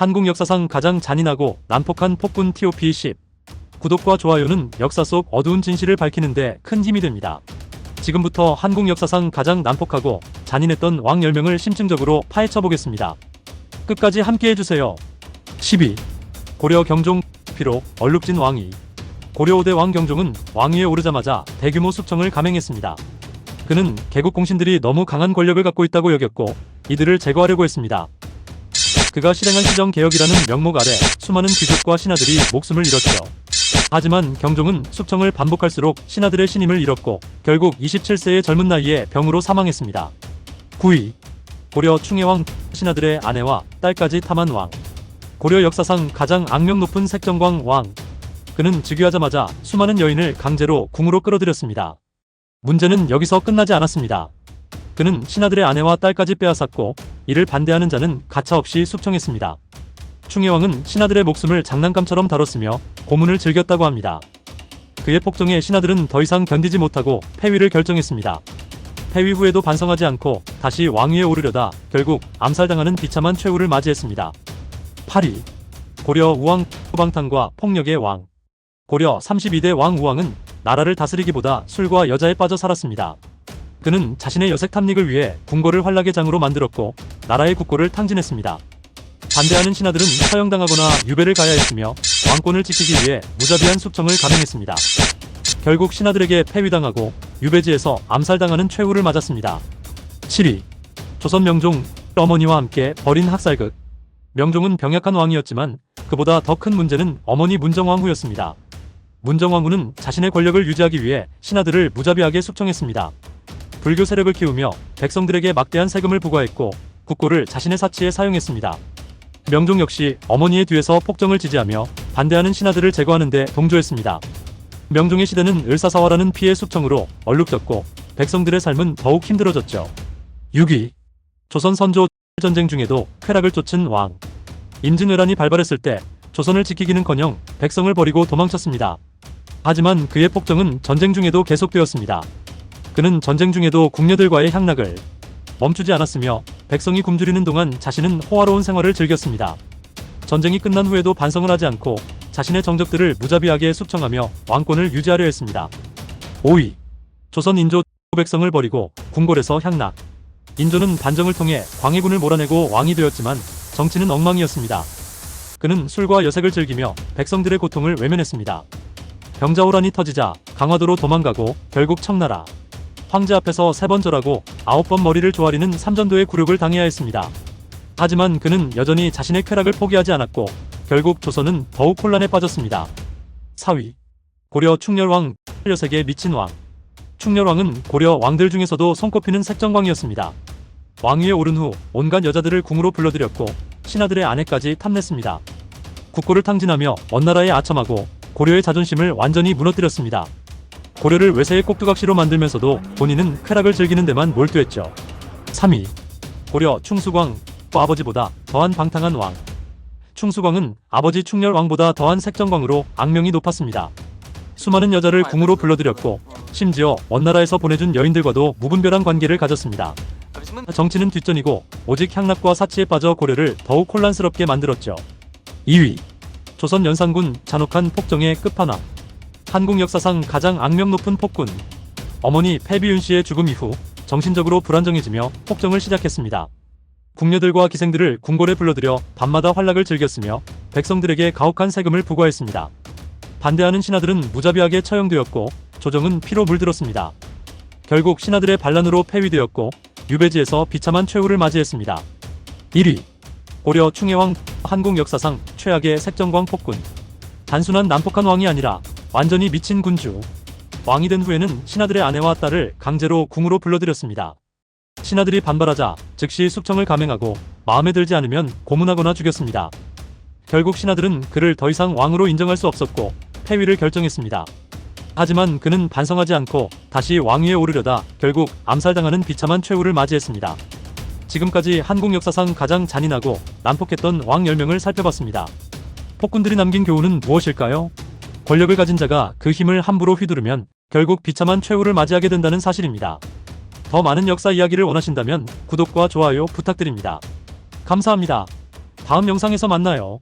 한국 역사상 가장 잔인하고 난폭한 폭군 TOP10. 구독과 좋아요는 역사 속 어두운 진실을 밝히는데 큰 힘이 됩니다. 지금부터 한국 역사상 가장 난폭하고 잔인했던 왕 10명을 심층적으로 파헤쳐 보겠습니다. 끝까지 함께 해주세요. 12. 고려 경종 피로 얼룩진 왕위. 고려 5대 왕 경종은 왕위에 오르자마자 대규모 숙청을 감행했습니다. 그는 개국 공신들이 너무 강한 권력을 갖고 있다고 여겼고 이들을 제거하려고 했습니다. 그가 실행한 시정 개혁이라는 명목 아래 수많은 귀족과 신하들이 목숨을 잃었죠. 하지만 경종은 숙청을 반복할수록 신하들의 신임을 잃었고 결국 27세의 젊은 나이에 병으로 사망했습니다. 9위 고려 충혜왕 신하들의 아내와 딸까지 탐한 왕 고려 역사상 가장 악명 높은 색정광 왕 그는 즉위하자마자 수많은 여인을 강제로 궁으로 끌어들였습니다. 문제는 여기서 끝나지 않았습니다. 그는 신하들의 아내와 딸까지 빼앗았고 이를 반대하는 자는 가차없이 숙청했습니다. 충혜왕은 신하들의 목숨을 장난감처럼 다뤘으며 고문을 즐겼다고 합니다. 그의 폭정에 신하들은 더 이상 견디지 못하고 폐위를 결정했습니다. 폐위 후에도 반성하지 않고 다시 왕위에 오르려다 결국 암살당하는 비참한 최후를 맞이했습니다. 8위 고려 우왕 후방탕과 폭력의 왕 고려 32대 왕 우왕은 나라를 다스리기보다 술과 여자에 빠져 살았습니다. 그는 자신의 여색 탐닉을 위해 궁궐을 활락의 장으로 만들었고 나라의 국고를 탕진했습니다. 반대하는 신하들은 처형당하거나 유배를 가야 했으며 왕권을 지키기 위해 무자비한 숙청을 감행했습니다. 결국 신하들에게 폐위당하고 유배지에서 암살당하는 최후를 맞았습니다. 7위 조선 명종 어머니와 함께 벌인 학살극 명종은 병약한 왕이었지만 그보다 더 큰 문제는 어머니 문정왕후였습니다. 문정왕후는 자신의 권력을 유지하기 위해 신하들을 무자비하게 숙청했습니다. 불교 세력을 키우며 백성들에게 막대한 세금을 부과했고 국고를 자신의 사치에 사용했습니다. 명종 역시 어머니의 뒤에서 폭정을 지지하며 반대하는 신하들을 제거하는 데 동조했습니다. 명종의 시대는 을사사화라는 피해 숙청으로 얼룩졌고 백성들의 삶은 더욱 힘들어졌죠. 6위 조선 선조 전쟁 중에도 쾌락을 쫓은 왕 임진왜란이 발발했을 때 조선을 지키기는커녕 백성을 버리고 도망쳤습니다. 하지만 그의 폭정은 전쟁 중에도 계속되었습니다. 그는 전쟁 중에도 궁녀들과의 향락을 멈추지 않았으며 백성이 굶주리는 동안 자신은 호화로운 생활을 즐겼습니다. 전쟁이 끝난 후에도 반성을 하지 않고 자신의 정적들을 무자비하게 숙청하며 왕권을 유지하려 했습니다. 5위 조선 인조 백성을 버리고 궁궐에서 향락 인조는 반정을 통해 광해군을 몰아내고 왕이 되었지만 정치는 엉망이었습니다. 그는 술과 여색을 즐기며 백성들의 고통을 외면했습니다. 병자호란이 터지자 강화도로 도망가고 결국 청나라 황제 앞에서 세 번 절하고 아홉 번 머리를 조아리는 삼전도의 굴욕을 당해야 했습니다. 하지만 그는 여전히 자신의 쾌락을 포기하지 않았고 결국 조선은 더욱 혼란에 빠졌습니다. 4위 고려 충렬왕 여색에 미친 왕 충렬왕은 고려 왕들 중에서도 손꼽히는 색정광이었습니다. 왕위에 오른 후 온갖 여자들을 궁으로 불러들였고 신하들의 아내까지 탐냈습니다. 국고를 탕진하며 원나라에 아첨하고 고려의 자존심을 완전히 무너뜨렸습니다. 고려를 외세의 꼭두각시로 만들면서도 본인은 쾌락을 즐기는 데만 몰두했죠. 3위 고려 충수광 아버지보다 더한 방탕한 왕 충수광은 아버지 충렬왕보다 더한 색정광으로 악명이 높았습니다. 수많은 여자를 궁으로 불러들였고 심지어 원나라에서 보내준 여인들과도 무분별한 관계를 가졌습니다. 정치는 뒷전이고 오직 향락과 사치에 빠져 고려를 더욱 혼란스럽게 만들었죠. 2위 조선 연산군 잔혹한 폭정의 끝판왕 한국 역사상 가장 악명 높은 폭군 어머니 패비윤 씨의 죽음 이후 정신적으로 불안정해지며 폭정을 시작했습니다. 궁녀들과 기생들을 궁궐에 불러들여 밤마다 활락을 즐겼으며 백성들에게 가혹한 세금을 부과했습니다. 반대하는 신하들은 무자비하게 처형되었고 조정은 피로 물들었습니다. 결국 신하들의 반란으로 폐위되었고 유배지에서 비참한 최후를 맞이했습니다. 1위 고려 충혜왕 한국 역사상 최악의 색정광 폭군 단순한 난폭한 왕이 아니라 완전히 미친 군주 왕이 된 후에는 신하들의 아내와 딸을 강제로 궁으로 불러들였습니다. 신하들이 반발하자 즉시 숙청을 감행하고 마음에 들지 않으면 고문하거나 죽였습니다. 결국 신하들은 그를 더 이상 왕으로 인정할 수 없었고 폐위를 결정했습니다. 하지만 그는 반성하지 않고 다시 왕위에 오르려다 결국 암살당하는 비참한 최후를 맞이했습니다. 지금까지 한국 역사상 가장 잔인하고 난폭했던 왕 10명을 살펴봤습니다. 폭군들이 남긴 교훈은 무엇일까요? 권력을 가진 자가 그 힘을 함부로 휘두르면 결국 비참한 최후를 맞이하게 된다는 사실입니다. 더 많은 역사 이야기를 원하신다면 구독과 좋아요 부탁드립니다. 감사합니다. 다음 영상에서 만나요.